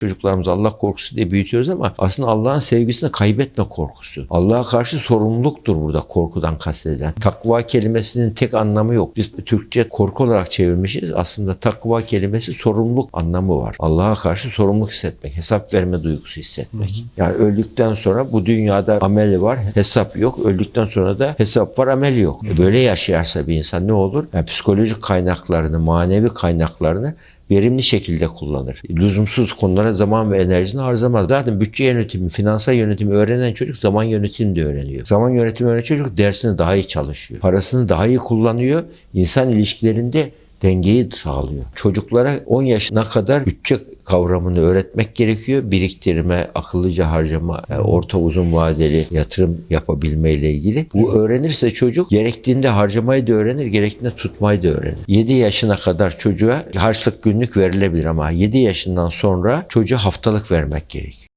Çocuklarımızı Allah korkusu diye büyütüyoruz ama aslında Allah'ın sevgisini kaybetme korkusu. Allah'a karşı sorumluluktur burada korkudan kastedilen. Takva kelimesinin tek anlamı yok. Biz Türkçe korku olarak çevirmişiz. Aslında takva kelimesi sorumluluk anlamı var. Allah'a karşı sorumluluk hissetmek, hesap verme duygusu hissetmek. Yani öldükten sonra bu dünyada ameli var, hesap yok. Öldükten sonra da hesap var, amel yok. E Böyle yaşayarsa bir insan ne olur? Yani psikolojik kaynaklarını, manevi kaynaklarını verimli şekilde kullanır. Lüzumsuz konulara zaman ve enerjisini harcamaz. Zaten bütçe yönetimi, finansal yönetimi öğrenen çocuk zaman yönetimi de öğreniyor. Zaman yönetimi öğrenen çocuk dersini daha iyi çalışıyor. Parasını daha iyi kullanıyor. İnsan ilişkilerinde dengeyi sağlıyor. Çocuklara 10 yaşına kadar bütçe kavramını öğretmek gerekiyor. Biriktirme, akıllıca harcama, e, orta uzun vadeli yatırım yapabilme ile ilgili. Bu öğrenirse çocuk gerektiğinde harcamayı da öğrenir, gerektiğinde tutmayı da öğrenir. 7 yaşına kadar çocuğa harçlık günlük verilebilir ama 7 yaşından sonra çocuğa haftalık vermek gerekiyor.